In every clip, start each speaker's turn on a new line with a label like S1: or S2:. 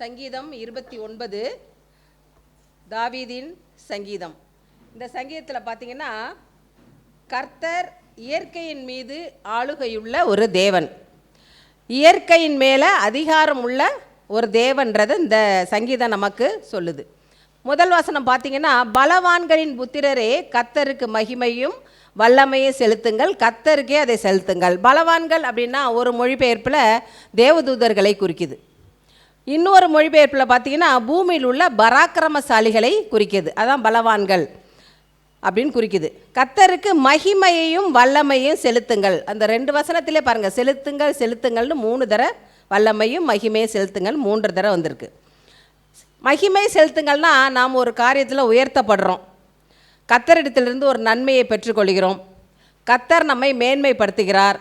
S1: சங்கீதம் இருபத்தி ஒன்பது தாவீதின் சங்கீதம். இந்த சங்கீதத்தில் பார்த்தீங்கன்னா கர்த்தர் இயற்கையின் மீது ஆளுகையுள்ள ஒரு தேவன். இயற்கையின் மேலே அதிகாரம் உள்ள ஒரு தேவன்றதை இந்த சங்கீதம் நமக்கு சொல்லுது. முதல் வசனம் பார்த்தீங்கன்னா பலவான்களின் புத்திரரே கத்தருக்கு மகிமையும் வல்லமையும் செலுத்துங்கள் கத்தருக்கே அதை செலுத்துங்கள். பலவான்கள் அப்படின்னா ஒரு மொழிபெயர்ப்பில் தேவதூதர்களை குறிக்குது. இன்னொரு மொழிபெயர்ப்பில் பார்த்தீங்கன்னா பூமியில் உள்ள பராக்கிரமசாலிகளை குறிக்குது. அதான் பலவான்கள் அப்படின்னு குறிக்குது. கத்தருக்கு மகிமையையும் வல்லமையும் செலுத்துங்கள். அந்த ரெண்டு வசனத்திலே பாருங்கள் செலுத்துங்கள் செலுத்துங்கள்னு மூணு தர வல்லமையும் மகிமையும் செலுத்துங்கள் மூன்று தடவை வந்திருக்கு. மகிமை செலுத்துங்கள்னா நாம் ஒரு காரியத்தில் உயர்த்தப்படுறோம். கத்தரிடத்திலிருந்து ஒரு நன்மையை பெற்றுக்கொள்கிறோம். கத்தர் நம்மை மேன்மைப்படுத்துகிறார்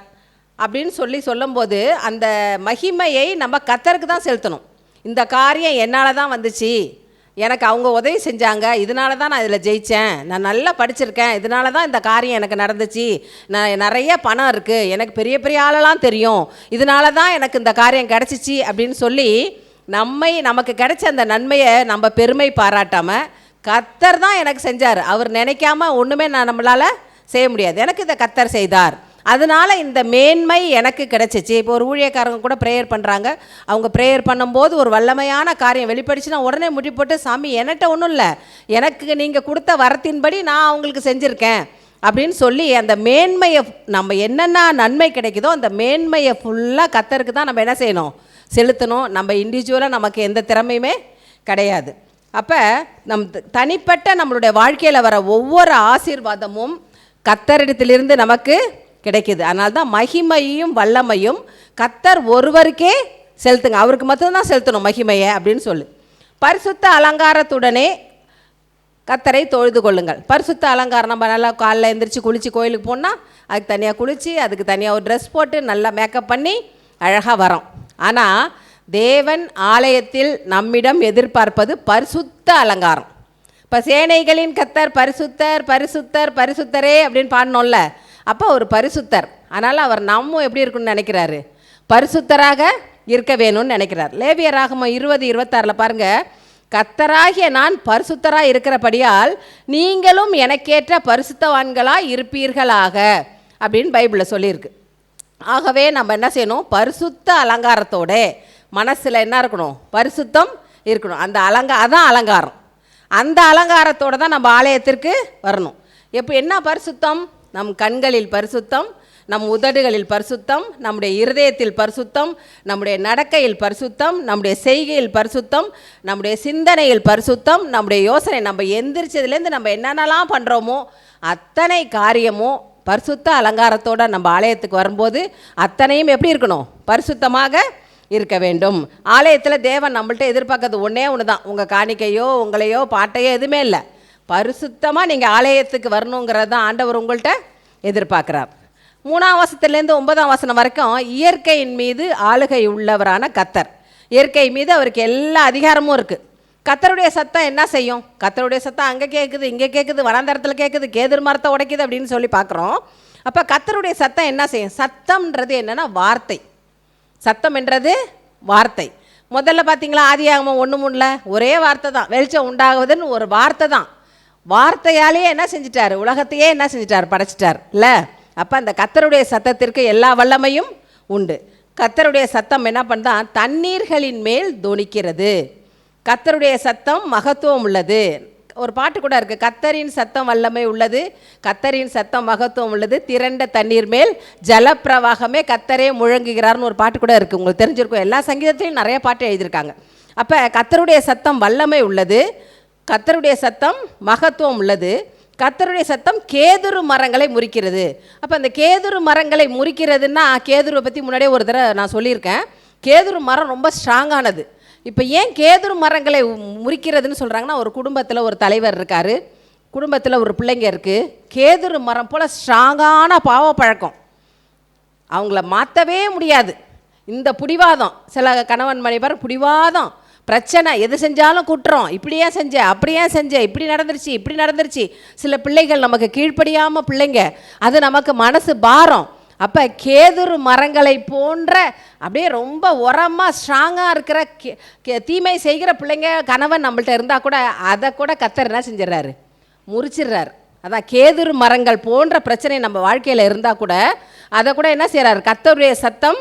S1: அப்படின்னு சொல்லி சொல்லும்போது அந்த மகிமையை நம்ம கத்தருக்கு தான் செலுத்தணும். இந்த காரியம் என்னால் தான் வந்துச்சு. எனக்கு அவங்க உதவி செஞ்சாங்க. இதனால தான் நான் இதில் ஜெயித்தேன் நான் நல்லா படிச்சிருக்கேன். இதனால தான் இந்த காரியம் எனக்கு நடந்துச்சு. நான் நிறைய பணம் இருக்குது எனக்கு பெரிய பெரிய ஆளெல்லாம் தெரியும். இதனால தான் எனக்கு இந்த காரியம் கிடச்சிச்சு அப்படின்னு சொல்லி நம்மை நமக்கு கிடைச்ச அந்த நன்மையை நம்ம பெருமை பாராட்டாமல் கத்தர் தான் எனக்கு செஞ்சார். அவர் நினைக்காம ஒன்றுமே நான் நம்மளால் செய்ய முடியாது. எனக்கு இதை கத்தர் செய்தார். அதனால இந்த மேன்மை எனக்கு கிடைச்சிச்சு. இப்போ ஒரு ஊழியக்காரங்க கூட ப்ரேயர் பண்ணுறாங்க அவங்க ப்ரேயர் பண்ணும்போது ஒரு வல்லமையான காரியம் வெளிப்படுச்சுன்னா உடனே முடிப்போட்டு சாமி என்கிட்ட ஒன்றும் இல்லை. எனக்கு நீங்கள் கொடுத்த வரத்தின்படி நான் அவங்களுக்கு செஞ்சுருக்கேன். அப்படின்னு சொல்லி அந்த மேன்மையை நம்ம என்னென்ன நன்மை கிடைக்குதோ அந்த மேன்மையை ஃபுல்லாக கத்தருக்கு தான் நம்ம என்ன செய்யணும்? செலுத்தணும். நம்ம இண்டிவிஜுவலாக நமக்கு எந்த திறமையுமே கிடையாது. அப்போ நம் த- தனிப்பட்ட நம்மளுடைய வாழ்க்கையில் வர ஒவ்வொரு ஆசீர்வாதமும் கத்தரிடத்திலிருந்து நமக்கு கிடைக்குது. அதனால தான் மகிமையும் வல்லமையும் கத்தர் ஒருவருக்கே செலுத்துங்க. அவருக்கு மட்டும்தான் செலுத்தணும் மகிமையை அப்படின்னு சொல்லு. பரிசுத்த அலங்காரத்துடனே கத்தரை தொழுது கொள்ளுங்கள். பரிசுத்த அலங்காரம் நம்ம நல்லா காலைல எந்திரிச்சு குளித்து கோயிலுக்கு போனால் அதுக்கு தனியாக குளித்து அதுக்கு தனியாக ஒரு ட்ரெஸ் போட்டு நல்லா மேக்கப் பண்ணி அழகாக வரோம். ஆனால் தேவன் ஆலயத்தில் நம்மிடம் எதிர்பார்ப்பது பரிசுத்த அலங்காரம். இப்போ சேனைகளின் கத்தர் பரிசுத்தர் பரிசுத்தர் பரிசுத்தரே அப்படின்னு பாடணும்ல. அப்போ ஒரு பரிசுத்தர். அதனால் அவர் நம்ம எப்படி இருக்குன்னு நினைக்கிறாரு? பரிசுத்தராக இருக்க வேணும்னு நினைக்கிறார். லேவியராகமம் இருபது இருபத்தாறில் பாருங்கள் கத்தராகிய நான் பரிசுத்தராக இருக்கிறபடியால் நீங்களும் எனக்கேற்ற பரிசுத்தவான்களாக இருப்பீர்களாக அப்படின்னு பைபிளில் சொல்லியிருக்கு. ஆகவே நம்ம என்ன செய்யணும்? பரிசுத்த அலங்காரத்தோட மனசில் என்ன இருக்கணும்? பரிசுத்தம் இருக்கணும். அந்த அலங்கா அதான் அலங்காரம். அந்த அலங்காரத்தோடு தான் நம்ம ஆலயத்திற்கு வரணும். எப்போ என்ன பரிசுத்தம்? நம் கண்களில் பரிசுத்தம் நம் உதடுகளில் பரிசுத்தம் நம்முடைய இருதயத்தில் பரிசுத்தம் நம்முடைய நடக்கையில் பரிசுத்தம் நம்முடைய செய்கையில் பரிசுத்தம் நம்முடைய சிந்தனையில் பரிசுத்தம் நம்முடைய யோசனை நம்ம எந்திரிச்சதுலேருந்து நம்ம என்னென்னலாம் பண்ணுறோமோ அத்தனை காரியமும் பரிசுத்த அலங்காரத்தோட நம்ம ஆலயத்துக்கு வரும்போது அத்தனையும் எப்படி இருக்கணும்? பரிசுத்தமாக இருக்க வேண்டும். ஆலயத்தில் தேவன் நம்மள்ட்ட எதிர்பார்க்கறது ஒன்றே ஒன்று தான் உங்கள் காணிக்கையோ உங்களையோ பாட்டையோ எதுவுமே இல்லை. பரிசுத்தமாக நீங்கள் ஆலயத்துக்கு வரணுங்கிறது தான் ஆண்டவர் உங்கள்கிட்ட எதிர்பார்க்குறார். மூணாம் வசத்துலேருந்து ஒன்பதாம் வசனம் வரைக்கும் இயற்கையின் மீது ஆளுகை உள்ளவரான கத்தர். இயற்கை மீது அவருக்கு எல்லா அதிகாரமும் இருக்குது கத்தருடைய சத்தம் என்ன செய்யும்? கத்தருடைய சத்தம் அங்கே கேட்குது இங்கே கேட்குது வனாந்தரத்தில் கேட்குது கேதுர் மரத்தை உடைக்குது அப்படின்னு சொல்லி பார்க்குறோம். அப்போ கத்தருடைய சத்தம் என்ன செய்யும்? சத்தம்ன்றது என்னென்னா வார்த்தை. சத்தம் என்றது வார்த்தை. முதல்ல பார்த்தீங்களா ஆதி ஆதியாகமம் ஒன்று முன்னில் ஒரே வார்த்தை தான். வெளிச்சம் உண்டாகுதுன்னு ஒரு வார்த்தை தான். வார்த்தையாலேயே என்ன செஞ்சிட்டார்? உலகத்தையே என்ன செஞ்சிட்டார்? படைச்சிட்டார். இல்லை? அப்போ அந்த கத்தருடைய சத்தத்திற்கு எல்லா வல்லமையும் உண்டு. கத்தருடைய சத்தம் என்ன பண்ணுதான் தண்ணீர்களின் மேல் துணிக்கிறது. கத்தருடைய சத்தம் மகத்துவம் உள்ளது. ஒரு பாட்டு கூட இருக்குது கத்தரின் சத்தம் வல்லமை உள்ளது. கத்தரின் சத்தம் மகத்துவம் உள்ளது. திரண்ட தண்ணீர் மேல் ஜலப்பிரவாகமே கத்தரே முழங்குகிறார்னு ஒரு பாட்டு கூட இருக்குது உங்களுக்கு தெரிஞ்சிருக்கும். எல்லா சங்கீதத்திலையும் நிறைய பாட்டு எழுதியிருக்காங்க. அப்போ கத்தருடைய சத்தம் வல்லமை உள்ளது. கத்தருடைய சத்தம் மகத்துவம் உள்ளது. கத்தருடைய சத்தம் கேதுரு மரங்களை முறிக்கிறது. அப்போ அந்த கேதுரு மரங்களை முறிக்கிறதுன்னா கேதுருவை பற்றி முன்னாடியே ஒரு தடவை நான் சொல்லியிருக்கேன். கேதுரு மரம் ரொம்ப ஸ்ட்ராங்கானது இப்போ ஏன் கேதுரு மரங்களை முறிக்கிறதுன்னு சொல்கிறாங்கன்னா ஒரு குடும்பத்தில் ஒரு தலைவர் இருக்கார். குடும்பத்தில் ஒரு பிள்ளைங்க இருக்குது கேதுரு மரம் போல் ஸ்ட்ராங்கான பாவ பழக்கம். அவங்கள மாற்றவே முடியாது. இந்த பிடிவாதம் சில கணவன் மனைவர் பிடிவாதம். பிரச்சனை எது செஞ்சாலும் குற்றம். இப்படியே செஞ்ச அப்படியே செஞ்ச இப்படி நடந்துருச்சு இப்படி நடந்துருச்சு. சில பிள்ளைகள் நமக்கு கீழ்ப்படியாமல் பிள்ளைங்க அது நமக்கு மனசு பாரம். அப்போ கேதுரு மரங்களை போன்ற அப்படியே ரொம்ப உரமாக ஸ்ட்ராங்காக இருக்கிற கே- கே- தீமை செய்கிற பிள்ளைங்க கணவன் நம்மள்ட்ட இருந்தால் கூட அதை கூட கத்தர் என்ன செஞ்சிடறாரு முறிச்சிடுறாரு அதான் கேதுரு மரங்கள் போன்ற பிரச்சனை நம்ம வாழ்க்கையில் இருந்தால் கூட அதை கூட என்ன செய்கிறாரு கத்தருடைய சத்தம்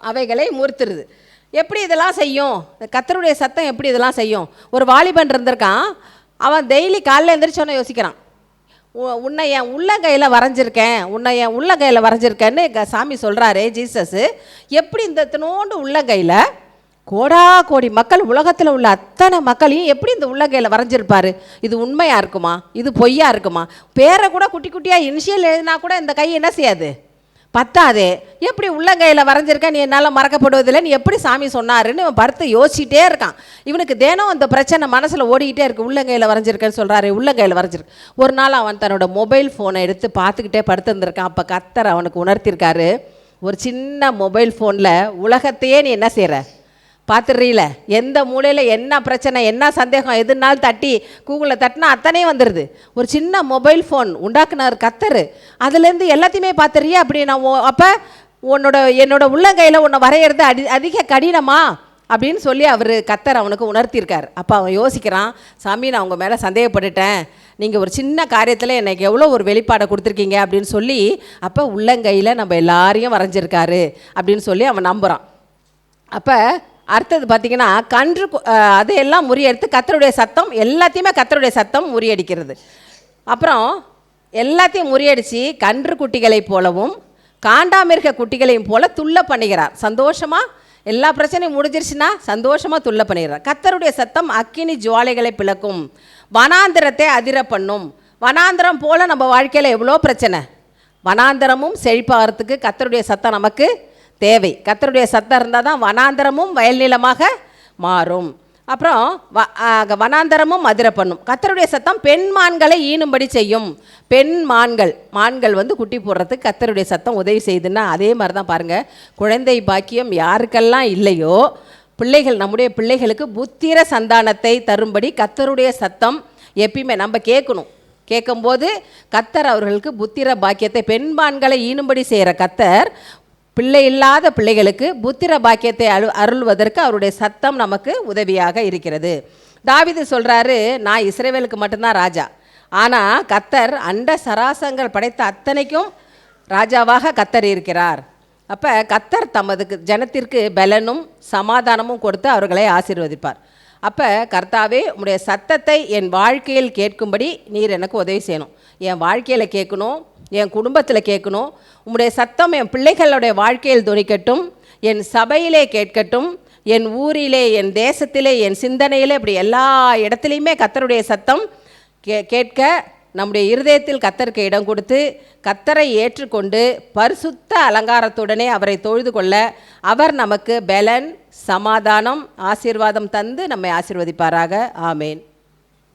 S1: அவைகளை முறுத்துருது. எப்படி இதெல்லாம் செய்யும்? இந்த கத்தருடைய சத்தம் எப்படி இதெல்லாம் செய்யும்? ஒரு வாலிபன் இருந்திருக்கான். அவன் டெய்லி காலைல எந்திரிச்சோன்னே யோசிக்கிறான். உ- உன்னை என் உள்ளங்கையில் வரைஞ்சிருக்கேன். உன்னை என் உள்ளங்கையில் வரைஞ்சிருக்கேன்னு க- சாமி சொல்கிறாரு ஜீசஸ் எப்படி இந்த தினோண்டு உள்ளங்கையில் கோடா கோடி மக்கள் உலகத்தில் உள்ள அத்தனை மக்களையும் எப்படி இந்த உள்ளங்கையில் வரைஞ்சிருப்பார்? இது உண்மையாக இருக்குமா? இது பொய்யா இருக்குமா? பேரை கூட குட்டி குட்டியாக இனிஷியல் எழுதினா கூட இந்த கை என்ன செய்யாது? பத்தாதே. எப்படி உள்ளங்கையில் வரைஞ்சிருக்க நீ என்னால் மறக்கப்படுவதில்லை? நீ எப்படி சாமி சொன்னாருன்னு இவன் படுத்து யோசிச்சுட்டே இருக்கான். இவனுக்கு தினம் அந்த பிரச்சனை மனசில் ஓடிக்கிட்டே இருக்கு. உள்ளங்கையில் வரைஞ்சிருக்கேன்னு சொல்கிறாரு உள்ளங்கையில் வரைஞ்சிருக்கு. ஒரு நாள் அவன் தன்னோட மொபைல் ஃபோனை எடுத்து பார்த்துக்கிட்டே படுத்துருந்துருக்கான். அப்போ கத்தர் அவனுக்கு உணர்த்திருக்காரு ஒரு சின்ன மொபைல் ஃபோனில் உலகத்தையே நீ என்ன செய்கிற பார்த்துடுறீல எந்த மூலையில் என்ன பிரச்சனை என்ன சந்தேகம் எதுனாலும் தட்டி கூகுளில் தட்டினா அத்தனையும் வந்துடுது ஒரு சின்ன மொபைல் ஃபோன் உண்டாக்குனார் கத்தர். அதுலேருந்து எல்லாத்தையுமே பார்த்துறியா அப்படி நான் அப்போ உன்னோட என்னோட உள்ளங்கையில் உன்னை வரைகிறது அடி அதிக கடினமா? அப்படின்னு சொல்லி அவர் கத்தர் அவனுக்கு உணர்த்தியிருக்கார் அப்போ அவன் யோசிக்கிறான் சாமி நான் உங்கள் மேலே சந்தேகப்பட்டுட்டேன். நீங்கள் ஒரு சின்ன காரியத்தில் எனக்கு எவ்வளோ ஒரு வெளிப்பாடை கொடுத்துருக்கீங்க? அப்படின்னு சொல்லி அப்போ உள்ளங்கையில் நம்ம எல்லாரையும் வரைஞ்சிருக்காரு அப்படின்னு சொல்லி அவன் நம்புகிறான் அப்போ அடுத்தது பார்த்தீங்கன்னா கன்று அதையெல்லாம் முறியடித்து கத்தருடைய சத்தம் எல்லாத்தையுமே கத்தருடைய சத்தம் முறியடிக்கிறது. அப்புறம் எல்லாத்தையும் முறியடித்து கன்று குட்டிகளைப் போலவும் காண்டாமிருக குட்டிகளையும் போல துள்ள பண்ணுகிறார். சந்தோஷமாக எல்லா பிரச்சனையும் முடிஞ்சிருச்சுன்னா சந்தோஷமாக துள்ள பண்ணிடுறார் கத்தருடைய சத்தம் அக்கினி ஜுவாலைகளை பிளக்கும். வனாந்திரத்தை அதிர பண்ணும். வனாந்திரம் போல் நம்ம வாழ்க்கையில் எவ்வளோ பிரச்சனை? வனாந்திரமும் செழிப்பாகிறதுக்கு கத்தருடைய சத்தம் நமக்கு தேவை. கத்தருடைய சத்தம் இருந்தால் தான் வனாந்தரமும் வயல் நிலமாக மாறும். அப்புறம் வ வனாந்தரமும் மதுரை பண்ணும். கத்தருடைய சத்தம் பெண் மான்களை ஈனும்படி செய்யும். பெண் மான்கள் மான்கள் வந்து குட்டி போடுறதுக்கு கத்தருடைய சத்தம் உதவி செய்யுதுன்னா அதே மாதிரி தான் பாருங்கள் குழந்தை பாக்கியம் யாருக்கெல்லாம் இல்லையோ பிள்ளைகள் நம்முடைய பிள்ளைகளுக்கு புத்திர சந்தானத்தை தரும்படி கத்தருடைய சத்தம் எப்பயுமே நம்ம கேட்கணும். கேட்கும்போது கத்தர் அவர்களுக்கு புத்திர பாக்கியத்தை பெண்பான்களை ஈனும்படி செய்கிற கத்தர் பிள்ளை இல்லாத பிள்ளைகளுக்கு புத்திர பாக்கியத்தை அரு அருள்வதற்கு அவருடைய சத்தம் நமக்கு உதவியாக இருக்கிறது. தாவிது சொல்கிறாரு நான் இஸ்ரேவேலுக்கு மட்டும்தான் ராஜா. ஆனால் கத்தர் அண்ட சராசங்கள் படைத்த அத்தனைக்கும் ராஜாவாக கத்தர் இருக்கிறார். அப்போ கத்தர் தமது ஜனத்திற்கு பலனும் சமாதானமும் கொடுத்து அவர்களை ஆசீர்வதிப்பார். அப்போ கர்த்தாவே உன்னுடைய சத்தத்தை என் வாழ்க்கையில் கேட்கும்படி நீர் எனக்கு உதவி செய்யணும். என் வாழ்க்கையில் கேட்கணும் என் குடும்பத்தில் கேட்கணும். உம்முடைய சத்தம் என் பிள்ளைகளுடைய வாழ்க்கையில் துணிக்கட்டும் என் சபையிலே கேட்கட்டும். என் ஊரிலே என் தேசத்திலே என் சிந்தனையிலே இப்படி எல்லா இடத்துலையுமே கத்தருடைய சத்தம் கே கேட்க நம்முடைய இருதயத்தில் கத்தருக்கு இடம் கொடுத்து கத்தரை ஏற்றுக்கொண்டு பரிசுத்த அலங்காரத்துடனே அவரை தொழுது கொள்ள அவர் நமக்கு பலன் சமாதானம் ஆசீர்வாதம் தந்து நம்மை ஆசீர்வதிப்பாராக. ஆமேன்.